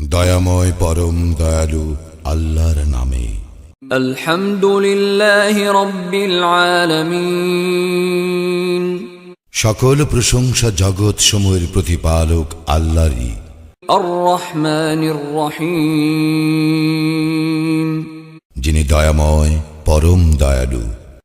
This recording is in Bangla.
দয়াময় পরম দয়ালু আল্লাহর নামে। আলহামদুলিল্লাহি রব্বিল সকল প্রশংসা জগৎ সময়ের প্রতিপালক আল্লাহরই। যিনি দয়াময় পরম দয়ালু।